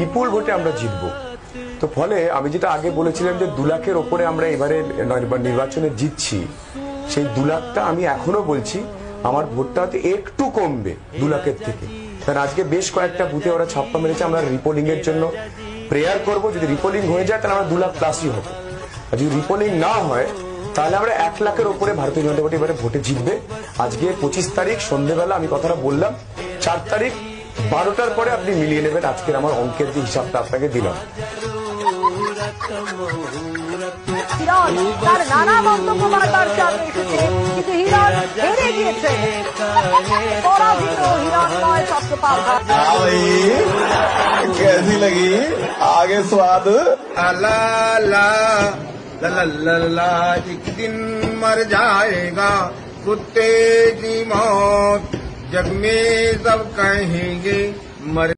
বিপুল ভোটে আমরা জিতবো। তো ফলে আমি যেটা আগে বলেছিলাম যে দু লাখের ওপরে আমরা এবারে নির্বাচনে জিতছি, সেই দু লাখটা আমি এখনও বলছি, আমার ভোটটা হয়তো একটু কমবে দু লাখের থেকে। কারণ আজকে বেশ কয়েকটা বুথে ওরা ছাপ্পা মেরেছে, আমরা রিপোলিং এর জন্য প্রেয়ার করব। যদি রিপোলিং হয়ে যায়, তাহলে আমরা দু লাখ প্লাসই হবে। আর যদি রিপোলিং না হয়, তাহলে আমরা এক লাখের ওপরে ভারতীয় জনতা পার্টি এবারে ভোটে জিতবে। আজকে পঁচিশ তারিখ সন্ধ্যেবেলা আমি কথাটা বললাম, চার তারিখ বারোটার পরে আপনি মিলিয়ে নেবেন আজকের আমার অঙ্কের যে হিসাবটা আপনাকে দিলাম হিরণ তার নানা মন্তব্য বারবার সামনে এসেছে কিন্তু হিরণ হেরে গিয়েছে পরাজিত হিরণময় সত্যপাল ভাট हाँ भाई कैसी लगी आगे स्वाद ला ला ला ला ला ला एक दिन मर जाएगा कुत्ते की मौत जग में सब कहेंगे मर